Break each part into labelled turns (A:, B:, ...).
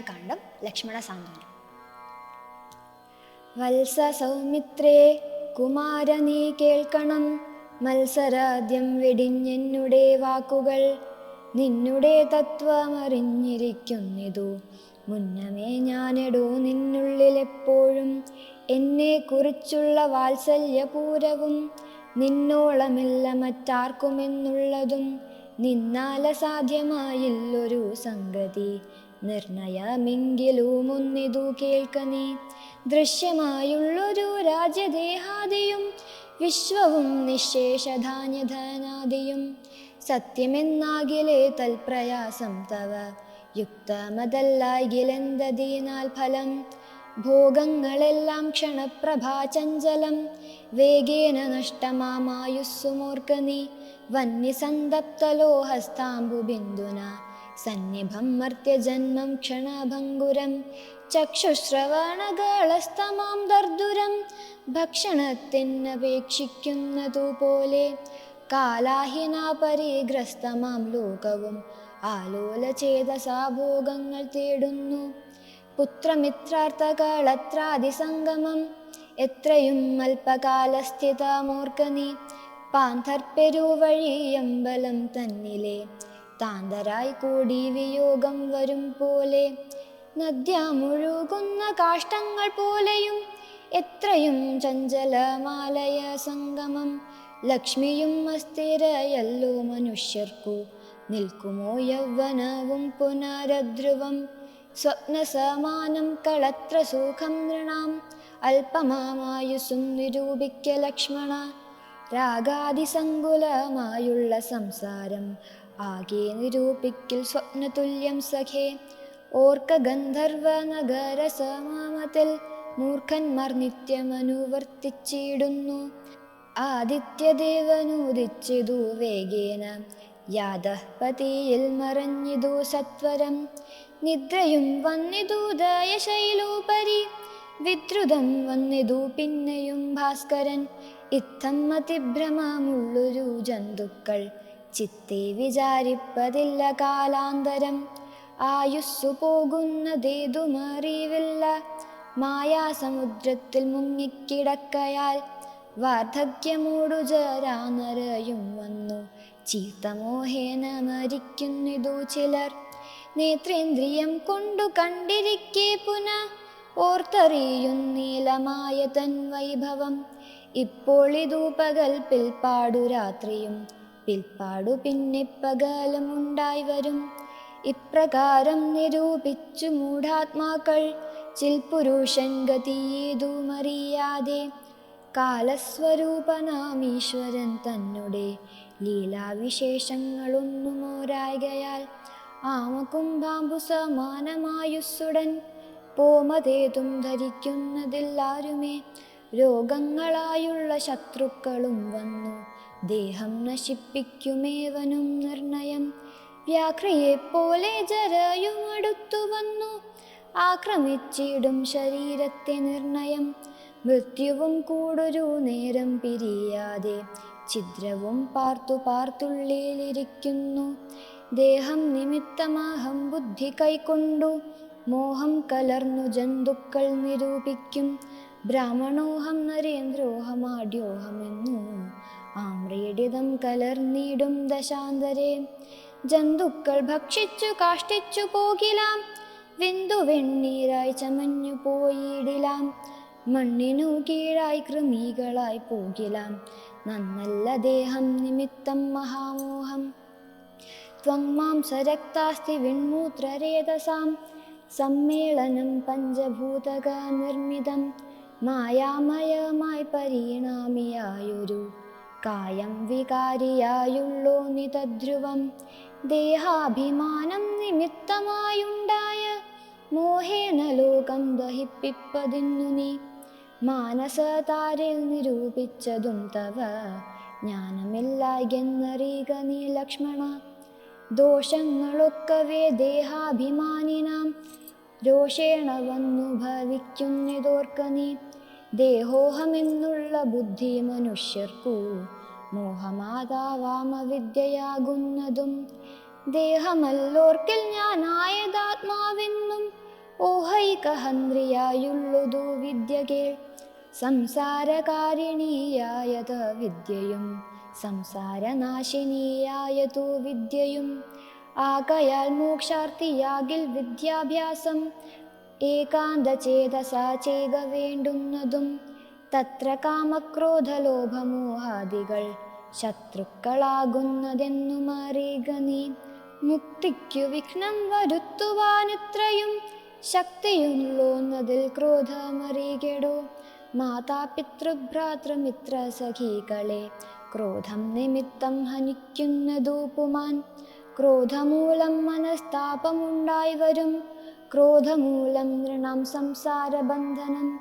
A: സുന്ദരാകാന്ഡം ലക്ഷ്മണ സാന്ത്വനം.
B: വത്സ സൗമിത്രേ കുമാര നീ കേൾക്കണം. മത്സരാദ്യം വെടിഞ്ഞെന്നുടെ വാക്കുകൾ. നിന്നുടെ തത്വമറിഞ്ഞിരിക്കുന്നിതു. മുന്നമേ ഞാനെടോ നിന്നുള്ളിലെപ്പോഴും. എന്നെ കുറിച്ചുള്ള വാത്സല്യപൂരവും. നിന്നോളമില്ല മറ്റാർക്കുമെന്നുള്ളതും. നിന്നാല സാധ്യമായില്ലൊരു സംഗതി. നിർണയമെങ്കിലും ഒന്നിതു കേൾക്ക നീ ദൃശ്യമായുള്ളൊരു രാജ്യദേഹാദിയും വിശ്വവും നിശേഷധാന്യധനാദിയും സത്യമെന്നാകിലേ തൽപ്രയാസം തവ യുക്തമതല്ലായിലെന്തതിനാൽ ഫലം? ഭോഗങ്ങളെല്ലാം ക്ഷണപ്രഭാചഞ്ചലം വേഗേന നഷ്ടമാമായുസ്സുമോർക്കനി വന്യസന്തപ്തലോഹസ്താംബുബിന്ദുന സന്നിഭം മർത്യജന്മം ക്ഷണഭംഗുരം ചക്ഷുശ്രവണകളസ്തമാം ദർദുരം ഭക്ഷണത്തിനപേക്ഷിക്കുന്നതു പോലെ കാലാഹിന പരിഗ്രസ്തമാം ലോകവും ആലോലചേതസാ ഭോഗങ്ങൾ തേടുന്നു. പുത്രമിത്രാർത്ഥകളത്രാതിസംഗമം എത്രയും അല്പകാലസ്ഥിതമോർക്കനി പാന്തർപ്പെരുവഴിയമ്പലം തന്നിലെ താന്തരായി കൂടി വിയോഗം വരും പോലെ. നദ്യ മുഴുകുന്ന കാഷ്ടങ്ങൾ പോലെയും എത്രയും ചഞ്ചലമാലയ സംഗമം. ലക്ഷ്മിയും അസ്ഥിരയല്ലോ മനുഷ്യർക്കു നിൽക്കുമോ യൗവനവും പുനരധ്രുവം സ്വപ്നസമാനം കളത്ര സുഖം നൃണാം അല്പമായുസും നിരൂപിക്ക ലക്ഷ്മണ. രാഗാതിസങ്കുലമായുള്ള സംസാരം ആകെ നിരൂപിക്കിൽ സ്വപ്നതുല്യം സഖേ. ഓർക്ക ഗന്ധർവ നഗര സമാമത്തിൽ മൂർഖന്മാർ നിത്യമനുവർത്തിച്ചിടുന്നു. ആദിത്യദേവനുദിച്ചിതു വേഗേന. യാദപതിയിൽ മറഞ്ഞിതു സത്വരം. നിദ്രയും വന്നിതു ദയശൈലോപരി. വിദ്രുതം വന്നിതു പിന്നെയും ഭാസ്കരൻ. ഇത്തം അതിഭ്രമമുള്ളൊരു ജന്തുക്കൾ. ചിത്തെ വിചാരിപ്പതില്ല കാലാന്തരം. ആയുസ്സു പോകുന്നതേതുമറിവില്ല. മായാസമുദ്രത്തിൽ മുങ്ങിക്കിടക്കയാൽ വാർദ്ധക്യമോടു ജരാനരയും വന്നു. ചീത്തമോഹേന മരിക്കുന്നിതു ചിലർ. നേത്രേന്ദ്രിയം കൊണ്ടു കണ്ടിരിക്കെ പുന. ഓർത്തറിയുന്നീലമായ തൻ വൈഭവം ഇപ്പോൾ ഇതു പകൽ പാടു രാത്രിയും പിൽപ്പാടു പിന്നെ പകലമുണ്ടായി വരും. ഇപ്രകാരം നിരൂപിച്ചു മൂഢാത്മാക്കൾ. ചിൽപുരുഷൻ ഗതിയേതുമറിയാതെ കാലസ്വരൂപനാമീശ്വരൻ തന്നെ ലീലാവിശേഷങ്ങളൊന്നും ഓരായകയാൽ. ആമകുംഭാമ്പു സമാനമായുസ്സുടൻ. പോമതേതും ധരിക്കുന്നതില്ലാരുമേ രോഗങ്ങളായുള്ള ശത്രുക്കളും വന്നു. ദേഹം നശിപ്പിക്കുമേവനും നിർണയം. വ്യാഘ്രയെപ്പോലെ ജരയും അടുത്തു വന്നു ആക്രമിച്ചിടും ശരീരത്തെ നിർണയം. മൃത്യുവും കൂടൊരു നേരം പിരിയാതെ ഛിദ്രവും പാർത്തു പാർത്തുള്ളിലിരിക്കുന്നു. ദേഹം നിമിത്തമാഹം ബുദ്ധി കൈക്കൊണ്ടു. മോഹം കലർന്നു ജന്തുക്കൾ നിരൂപിക്കും. ബ്രാഹ്മണോഹം നരേന്ദ്രോഹമാഡ്യോഹമെന്നു ആമ്രേഡിതം കലർന്നിടും ദശാന്തരെ. ജന്തുക്കൾ ഭക്ഷിച്ചു കാഷ്ടിച്ചു പോകിലാം. വിന്ദു വെണ്ണീരായി ചമഞ്ഞു പോയിടിലാം. മണ്ണിനു കീഴായി കൃമികളായി പോകിലാം. നന്നല്ല ദേഹം നിമിത്തം മഹാമോഹം. മാംസരക്താസ്തി വിൺമൂത്രരേതസാം. സമ്മേളനം പഞ്ചഭൂതക നിർമ്മിതം മായാമയമായി പരിണാമിയായൊരു കായം വികാരിയായുള്ളോ നിതധ്രുവം. ദേഹാഭിമാനം നിമിത്തമായുണ്ടായ മോഹേന ലോകം ദഹിപ്പിപ്പതിന്നു നീ. മാനസതാരിൽ നിരൂപിച്ചതും തവ ജ്ഞാനമില്ലായെന്നറിയുക നീ ലക്ഷ്മണ. ദോഷങ്ങളൊക്കവേ ദേഹാഭിമാനിനാം. രോഷേണ വന്നു ഭവിക്കുന്നതോർക്ക നീ. ദേഹോഹമെന്നുള്ള ബുദ്ധി മനുഷ്യർക്കു. മോഹമാതാവാമവിദ്യയാകുന്നതും ദേഹമല്ലോർക്കിൽ ഞാനായതാത്മാവെന്നും ഓഹൈകഹന്ത്രിയായുള്ളതു വിദ്യ കേൾ സംസാരകാരിണീയായത് വിദ്യയും സംസാരനാശിനീയായതു വിദ്യയും. ആകയാൽ മോക്ഷാർത്ഥിയാകിൽ വിദ്യാഭ്യാസം ഏകാന്തചേതസാ ചെയ്ക വേണ്ടുന്നതും തത്ര കാമക്രോധലോഭമോഹാദികൾ ശത്രുക്കളാകുന്നതെന്നു അറിയുക നീ. മുക്തിക്കു വിഘ്നം വരുത്തുവാനിത്രയും ശക്തിയുള്ളോന്നതിൽ ക്രോധമറികെടോ. മാതാപിതൃഭ്രാതൃമിത്ര സഖീകളെ ക്രോധം നിമിത്തം ഹനിക്കുന്നതു പുമാൻ ക്രോധമൂലം മനസ്താപമുണ്ടായി വരും ക്രോധമൂലം നൃണം സംസാരബന്ധനം.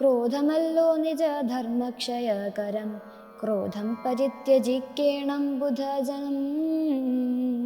B: ക്രോധമല്ലോ നിജധർമ്മക്ഷയകരം. ക്രോധം പരിത്യജിക്കേണം ബുധജനം.